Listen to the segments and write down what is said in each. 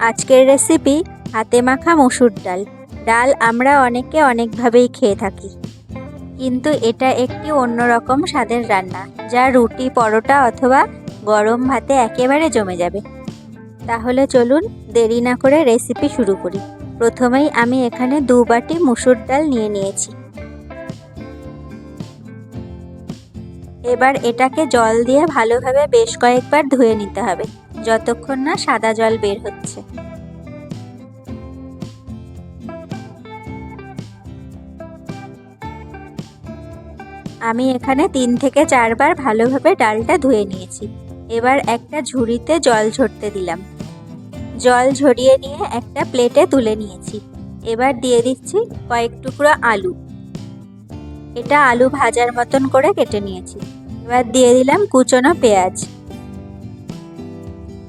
আজকের রেসিপি হাতে মাখা মসুর ডাল। ডাল আমরা অনেকে অনেকভাবেই খেয়ে থাকি। কিন্তু এটা একটি অন্যরকম স্বাদের রান্না, যা রুটি, পরোটা অথবা গরম ভাতে একেবারে জমে যাবে। তাহলে চলুন দেরি না করে রেসিপি শুরু করি। প্রথমেই আমি এখানে দু বাটি মুসুর ডাল নিয়ে নিয়েছি। এবার এটাকে জল দিয়ে ভালোভাবে বেশ কয়েকবার ধুয়ে নিতে হবে। যতক্ষণ না সাদা জল বের হচ্ছে। আমি এখানে তিন থেকে চারবার ভালোভাবে ডালটা ধুয়ে নিয়েছি। এবার একটা ঝুড়িতে জল ঝরতে দিলাম। জল ঝরিয়ে নিয়ে একটা প্লেটে তুলে নিয়েছি। এবার দিয়ে দিচ্ছি কয়েক টুকরো আলু। এটা আলু ভাজার মতন করে কেটে নিয়েছি। এবার দিয়ে দিলাম কুচনো পেঁয়াজ।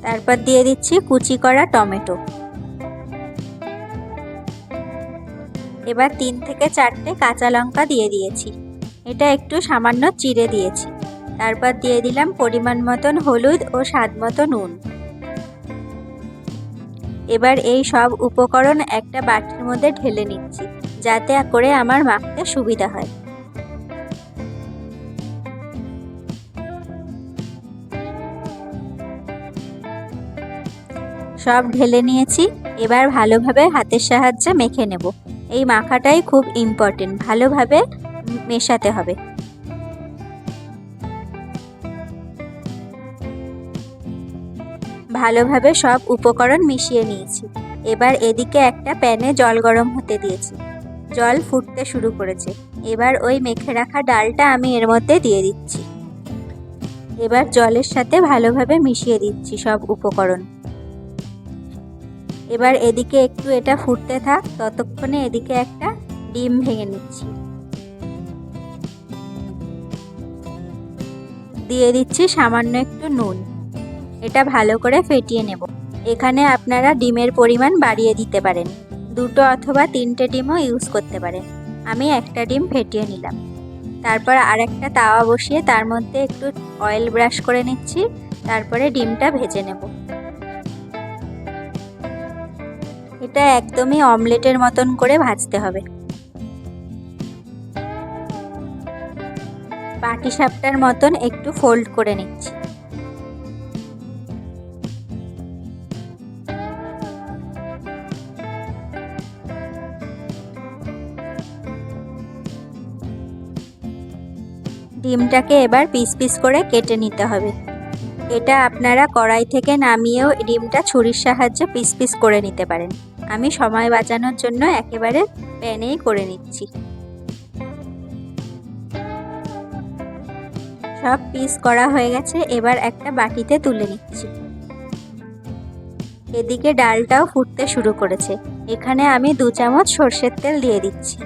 তারপর দিয়ে দিচ্ছি কুচি করা টমেটো। এবার তিন থেকে চারটে কাঁচা লঙ্কা দিয়ে দিয়েছি। এটা একটু সামান্য চিড়ে দিয়েছি। তারপর দিয়ে দিলাম পরিমাণ মতন হলুদ ও স্বাদ মতো নুন। এবার এই সব উপকরণ একটা বাটির মধ্যে ঢেলে নিচ্ছি, যাতে করে আমার মাখতে সুবিধা হয়। সব ঢেলে নিয়েছি, এবার ভালোভাবে হাতের সাহায্যে মেখে নেব। এই মাখাটাই খুব ইম্পর্টেন্ট ভালোভাবে মেশাতে হবে। ভালোভাবে সব উপকরণ মিশিয়ে নিয়েছি। এবার এদিকে একটা প্যানে জল গরম হতে দিয়েছি। জল ফুটতে শুরু করেছে। এবার ওই মেখে রাখা ডালটা আমি এর মধ্যে দিয়ে দিচ্ছি। এবার জলের সাথে ভালোভাবে মিশিয়ে দিচ্ছি সব উপকরণ। এবার এদিকে একটু এটা ফুটতে থাক, ততক্ষণে এদিকে একটা ডিম ভেঙে নিচ্ছি। দিয়ে দিচ্ছি সামান্য একটু নুন। এটা ভালো করে ফেটিয়ে নেব। এখানে আপনারা ডিমের পরিমাণ বাড়িয়ে দিতে পারেন। দুটো অথবা তিনটে ডিমও ইউজ করতে পারেন। আমি একটা ডিম ফেটিয়ে নিলাম। তারপর আর একটা তাওয়া বসিয়ে তার মধ্যে একটু অয়েল ব্রাশ করে নিচ্ছি। তারপরে ডিমটা ভেজে নেব। এটা একদমই অমলেটের মতন করে ভাজতে হবে। পাটি সাপটার মতন একটু ফোল্ড করে নিচ্ছি। ডিমটাকে এবার পিস পিস করে কেটে নিতে হবে। এটা আপনারা কড়াই থেকে নামিয়েও ডিমটা ছুরির সাহায্যে পিস পিস করে নিতে পারেন। আমি সময় বাঁচানোর জন্য একেবারে প্যানেই করে নিচ্ছি। সব পিস করা হয়ে গেছে, এবার একটা বাটিতে তুলে নিচ্ছি। এদিকে ডালটাও ফুটতে শুরু করেছে। এখানে আমি দু চামচ সর্ষের তেল দিয়ে দিচ্ছি।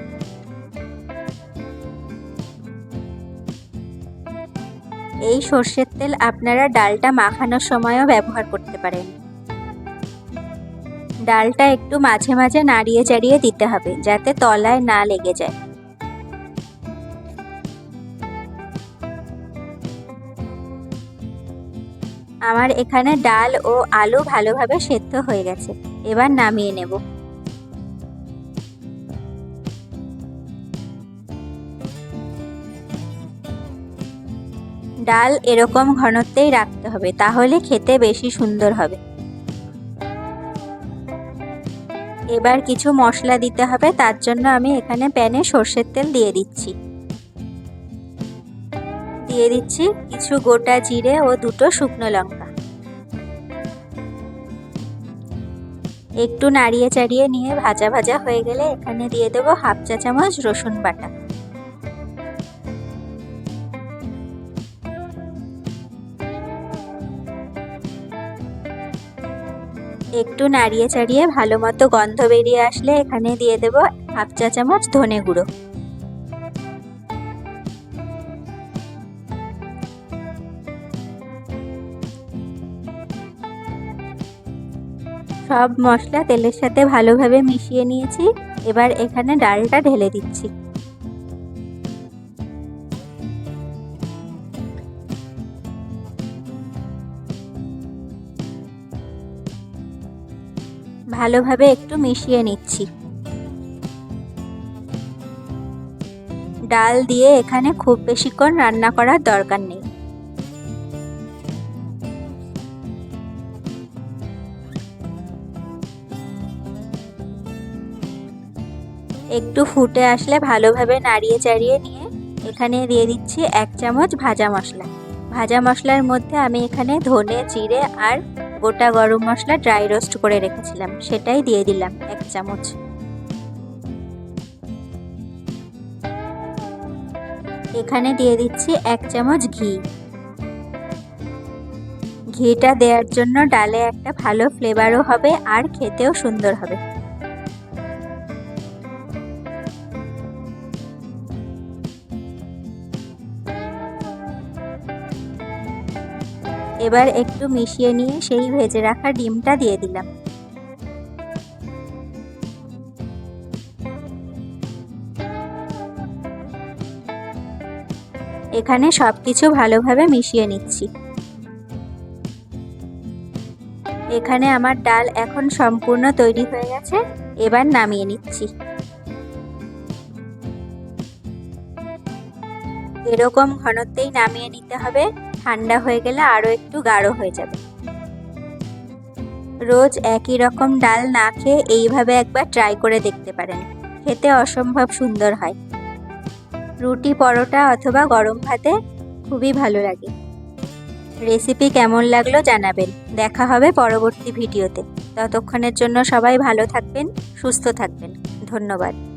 এই সর্ষের তেল আপনারা ডালটা মাখানোর সময়ও ব্যবহার করতে পারেন। ডালটা একটু মাঝে মাঝে নাড়িয়ে চাড়িয়ে দিতে হবে, যাতে তলায় না লেগে যায়। আমার এখানে ডাল ও আলু ভালোভাবে সেদ্ধ হয়ে গেছে, এবার নামিয়ে নেব। ডাল এরকম ঘনত্বেই রাখতে হবে, তাহলে খেতে বেশি সুন্দর হবে। এবার কিছু মশলা দিতে হবে, তার জন্য আমি এখানে প্যানে সর্ষের তেল দিয়ে দিচ্ছি। দিয়ে দিচ্ছি কিছু গোটা জিরে ও দুটো শুকনো লঙ্কা। একটু নাড়িয়ে চাড়িয়ে নিয়ে ভাজা ভাজা হয়ে গেলে এখানে দিয়ে দেবো হাফ চা চামচ রসুন বাটা। একটু নাড়িয়ে চাড়িয়ে ভালো মতো গন্ধ বেরিয়ে আসলে এখানে দিয়ে দেব হাফ চা চামচ ধনে গুঁড়ো। সব মশলা তেলের সাথে ভালোভাবে মিশিয়ে নিয়েছি। এবার এখানে ডালটা ঢেলে দিচ্ছি। ভালোভাবে একটু মিশিয়ে নিচ্ছি। ডাল দিয়ে এখানে খুব বেশিক্ষণ রান্না করার দরকার নেই। একটু ফুটে আসলে ভালোভাবে নাড়িয়ে চাড়িয়ে নিয়ে এখানে দিয়ে দিচ্ছি এক চামচ ভাজা মশলা। ভাজা মশলার মধ্যে আমি এখানে ধনে, জিরে আর গোটা গরম মশলা ড্রাই রোস্ট করে রেখেছিলাম, সেটাই দিয়ে দিলাম এক চামচ। এখানে দিয়ে দিচ্ছি এক চামচ ঘি। ঘিটা দেওয়ার জন্য ডালে একটা ভালো ফ্লেভারও হবে আর খেতেও সুন্দর হবে। এবার একটু মিশিয়ে নিয়ে সেই ভেজে রাখা ডিমটা দিয়ে দিলাম। এখানে সব কিছু ভালোভাবে মিশিয়ে নিচ্ছি। এখানে আমার ডাল এখন সম্পূর্ণ তৈরি হয়ে গেছে, এবার নামিয়ে নিচ্ছি। এরকম ঘনত্বেই নামিয়ে নিতে হবে। ঠান্ডা হয়ে গেলে আরও একটু গাঢ় হয়ে যাবে। রোজ একই রকম ডাল না খেয়ে এইভাবে একবার ট্রাই করে দেখতে পারেন। খেতে অসম্ভব সুন্দর হয়। রুটি পরোটা অথবা গরম ভাতে খুবই ভালো লাগে। রেসিপি কেমন লাগল জানাবেন। দেখা হবে পরবর্তী ভিডিওতে। ততক্ষণের জন্য সবাই ভালো থাকবেন, সুস্থ থাকবেন। ধন্যবাদ।